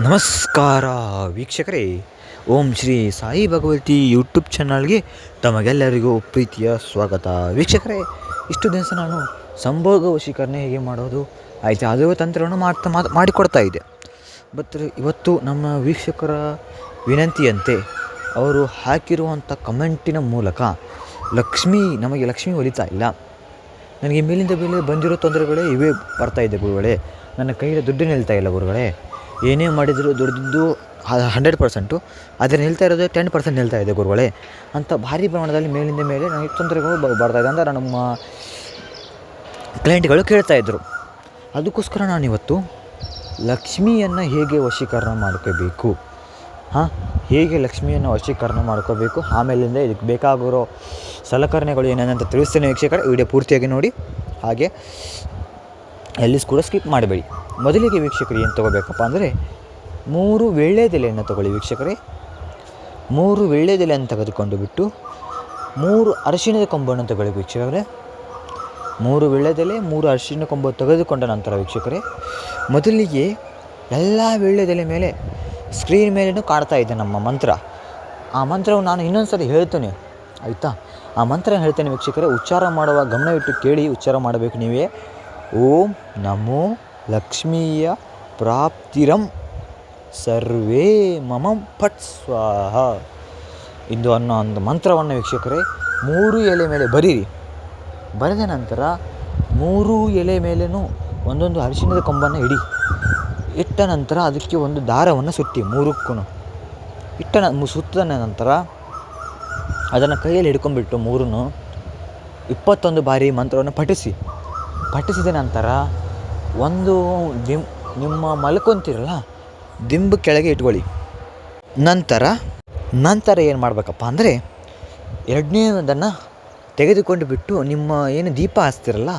ನಮಸ್ಕಾರ ವೀಕ್ಷಕರೇ. ಓಂ ಶ್ರೀ ಸಾಯಿ ಭಗವತಿ ಯೂಟ್ಯೂಬ್ ಚಾನಲ್ಗೆ ತಮಗೆಲ್ಲರಿಗೂ ಪ್ರೀತಿಯ ಸ್ವಾಗತ. ವೀಕ್ಷಕರೇ, ಇಷ್ಟು ದಿವಸ ನಾನು ಸಂಭೋಗ ವಶೀಕರಣ ಹೇಗೆ ಮಾಡೋದು, ಆಯಿತು, ಅದು ತಂತ್ರವನ್ನು ಮಾಡ್ತಾ ಮಾತು ಮಾಡಿಕೊಡ್ತಾ ಇದೆ ಬಟ್ ಇವತ್ತು ನಮ್ಮ ವೀಕ್ಷಕರ ವಿನಂತಿಯಂತೆ ಅವರು ಹಾಕಿರುವಂಥ ಕಮೆಂಟಿನ ಮೂಲಕ ಲಕ್ಷ್ಮಿ, ನಮಗೆ ಲಕ್ಷ್ಮಿ ಒಲಿತಾ ಇಲ್ಲ. ನನಗೆ ಮೇಲಿಂದ ಮೇಲೆ ಬಂದಿರೋ ತೊಂದರೆಗಳೇ ಇವೇ ಬರ್ತಾ ಇದೆ ಗುರುಗಳೇ. ನನ್ನ ಕೈಯಲ್ಲಿ ದುಡ್ಡು ನಿಲ್ತಾ ಇಲ್ಲ ಗುರುಗಳೇ. ಏನೇ ಮಾಡಿದರೂ ದುಡ್ದಿದ್ದು ಹಂಡ್ರೆಡ್ ಪರ್ಸೆಂಟು ಅದ್ರ ನಿಲ್ತಾ ಇರೋದು ಟೆನ್ ಪರ್ಸೆಂಟ್ ನಿಲ್ತಾ ಇದೆ ಗುರುಗಳೇ. ಅಂತ ಭಾರಿ ಪ್ರಮಾಣದಲ್ಲಿ ಮೇಲಿಂದ ಮೇಲೆ ನನಗೆ ತೊಂದರೆಗಳು ಬ- ಬರ್ತಾ ಇದೆ ಅಂದರೆ ನಮ್ಮ ಕ್ಲೈಂಟ್ಗಳು ಕೇಳ್ತಾಯಿದ್ರು ಅದಕ್ಕೋಸ್ಕರ ನಾನಿವತ್ತು ಲಕ್ಷ್ಮಿಯನ್ನು ಹೇಗೆ ವಶೀಕರಣ ಮಾಡ್ಕೋಬೇಕು? ಹಾಂ? ಹೇಗೆ ಲಕ್ಷ್ಮಿಯನ್ನು ವಶೀಕರಣ ಮಾಡ್ಕೋಬೇಕು? ಆಮೇಲಿಂದ ಇದಕ್ಕೆ ಬೇಕಾಗಿರೋ ಸಲಕರಣೆಗಳು ಏನೇನಂತ ತಿಳಿಸ್ತೇನೆ ವೀಕ್ಷಕರ. ವಿಡಿಯೋ ಪೂರ್ತಿಯಾಗಿ ನೋಡಿ. ಹಾಗೆ ಎಲ್ಲಿಸ್ ಕೂಡ ಸ್ಕಿಪ್ ಮಾಡಬೇಡಿ. ಮೊದಲಿಗೆ ವೀಕ್ಷಕರು ಏನು ತೊಗೋಬೇಕಪ್ಪ ಅಂದರೆ ಮೂರು ವೀಳ್ಯದೆಲೆಯನ್ನು ತಗೊಳ್ಳಿ ವೀಕ್ಷಕರೇ. ಮೂರು ವೀಳ್ಯದೆಲೆಯನ್ನು ತೆಗೆದುಕೊಂಡು ಬಿಟ್ಟು ಮೂರು ಅರಿಶಿಣದ ಕೊಂಬನ್ನು ತಗೊಳ್ಳಿ ವೀಕ್ಷಕರೇ. ಮೂರು ವೀಳ್ಯದೆಲೆ ಮೂರು ಅರಿಶಿಣ ಕೊಂಬು ತೆಗೆದುಕೊಂಡ ನಂತರ ವೀಕ್ಷಕರೇ, ಮೊದಲಿಗೆ ಎಲ್ಲ ವೀಳ್ಯದೆಲೆ ಮೇಲೆ ಸ್ಕ್ರೀನ್ ಮೇಲೂ ಕಾಡ್ತಾ ಇದೆ ನಮ್ಮ ಮಂತ್ರ. ಆ ಮಂತ್ರವನ್ನು ನಾನು ಇನ್ನೊಂದು ಸರಿ ಹೇಳ್ತೇನೆ, ಆಯಿತಾ? ಆ ಮಂತ್ರ ಹೇಳ್ತೇನೆ ವೀಕ್ಷಕರೇ, ಉಚ್ಚಾರ ಮಾಡುವ ಗಮನವಿಟ್ಟು ಕೇಳಿ ಉಚ್ಚಾರ ಮಾಡಬೇಕು ನೀವೇ. ಓಂ ನಮೋ ಲಕ್ಷ್ಮೀಯ ಪ್ರಾಪ್ತಿರಂ ಸರ್ವೇ ಮಮಂ ಪಟ್ ಸ್ವಾಹ. ಇದು ಅನ್ನೋ ಒಂದು ಮಂತ್ರವನ್ನು ವೀಕ್ಷಕರೇ, ಮೂರು ಎಲೆ ಮೇಲೆ ಬರೀರಿ. ಬರೆದ ನಂತರ ಮೂರು ಎಲೆ ಮೇಲೆಯೂ ಒಂದೊಂದು ಅರಿಶಿಣದ ಕೊಂಬನ್ನು ಇಡಿ. ಇಟ್ಟ ನಂತರ ಅದಕ್ಕೆ ಒಂದು ದಾರವನ್ನು ಸುತ್ತಿ ಮೂರಕ್ಕೂ ಇಟ್ಟ ಸುತ್ತಿದ ನಂತರ ಅದನ್ನು ಕೈಯಲ್ಲಿ ಹಿಡ್ಕೊಂಡ್ಬಿಟ್ಟು ಮೂರನ್ನು ಇಪ್ಪತ್ತೊಂದು ಬಾರಿ ಮಂತ್ರವನ್ನು ಪಠಿಸಿ. ಪಠಿಸಿದ ನಂತರ ಒಂದು ದಿಮ್ ನಿಮ್ಮ ಮಲ್ಕೊಂತೀರಲ್ಲ, ದಿಂಬು ಕೆಳಗೆ ಇಟ್ಕೊಳ್ಳಿ. ನಂತರ ನಂತರ ಏನು ಮಾಡಬೇಕಪ್ಪ ಅಂದರೆ, ಎರಡನೇದನ್ನು ತೆಗೆದುಕೊಂಡು ಬಿಟ್ಟು ನಿಮ್ಮ ಏನು ದೀಪ ಹಚ್ತಿರಲ್ಲ,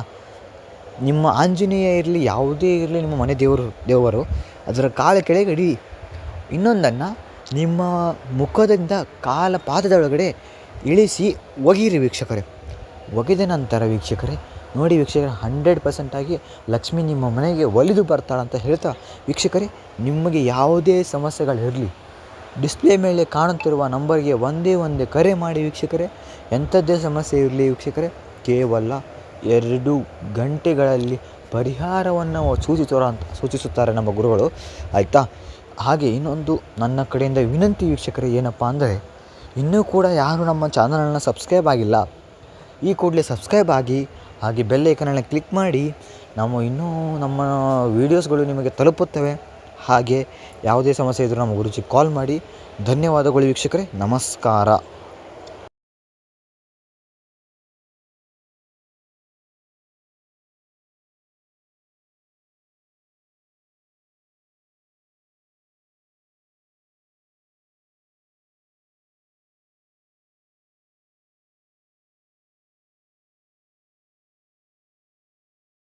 ನಿಮ್ಮ ಆಂಜನೇಯ ಇರಲಿ, ಯಾವುದೇ ಇರಲಿ, ನಿಮ್ಮ ಮನೆ ದೇವರು ದೇವರು, ಅದರ ಕಾಲ ಕೆಳಗೆ ಇಡಿ. ಇನ್ನೊಂದನ್ನು ನಿಮ್ಮ ಮುಖದಿಂದ ಕಾಲ ಪಾದದೊಳಗಡೆ ಇಳಿಸಿ ಒಗೀರಿ ವೀಕ್ಷಕರೇ. ಒಗೆದ ನಂತರ ವೀಕ್ಷಕರೇ ನೋಡಿ ವೀಕ್ಷಕರೇ ಹಂಡ್ರೆಡ್ ಪರ್ಸೆಂಟಾಗಿ ಲಕ್ಷ್ಮಿ ನಿಮ್ಮ ಮನೆಗೆ ಒಲಿದು ಬರ್ತಾಳಂತ ಹೇಳ್ತಾ, ವೀಕ್ಷಕರೇ, ನಿಮಗೆ ಯಾವುದೇ ಸಮಸ್ಯೆಗಳಿರಲಿ ಡಿಸ್ಪ್ಲೇ ಮೇಲೆ ಕಾಣುತ್ತಿರುವ ನಂಬರ್ಗೆ ಒಂದೇ ಒಂದೇ ಕರೆ ಮಾಡಿ ವೀಕ್ಷಕರೇ, ಎಂಥದ್ದೇ ಸಮಸ್ಯೆ ಇರಲಿ ವೀಕ್ಷಕರೇ, ಕೇವಲ ಎರಡು ಗಂಟೆಗಳಲ್ಲಿ ಪರಿಹಾರವನ್ನು ಸೂಚಿಸೋರ ಅಂತ ಸೂಚಿಸುತ್ತಾರೆ ನಮ್ಮ ಗುರುಗಳು, ಆಯಿತಾ? ಹಾಗೆ ಇನ್ನೊಂದು ನನ್ನ ಕಡೆಯಿಂದ ವಿನಂತಿ ವೀಕ್ಷಕರೇ ಏನಪ್ಪ ಅಂದರೆ, ಇನ್ನೂ ಕೂಡ ಯಾರು ನಮ್ಮ ಚಾನಲನ್ನು ಸಬ್ಸ್ಕ್ರೈಬ್ ಆಗಿಲ್ಲ ಈ ಕೂಡಲೇ ಸಬ್ಸ್ಕ್ರೈಬ್ ಆಗಿ, ಹಾಗೆ ಬೆಲ್ ಐಕನನ್ನು ಕ್ಲಿಕ್ ಮಾಡಿ. ನಾವು ಇನ್ನೂ ನಮ್ಮ ವೀಡಿಯೋಸ್ಗಳು ನಿಮಗೆ ತಲುಪುತ್ತವೆ. ಹಾಗೆ ಯಾವುದೇ ಸಮಸ್ಯೆ ಇದ್ದರೂ ನಮ್ಮ ಗುರುಜಿ ಕಾಲ್ ಮಾಡಿ. ಧನ್ಯವಾದಗಳು ವೀಕ್ಷಕರೇ. ನಮಸ್ಕಾರ.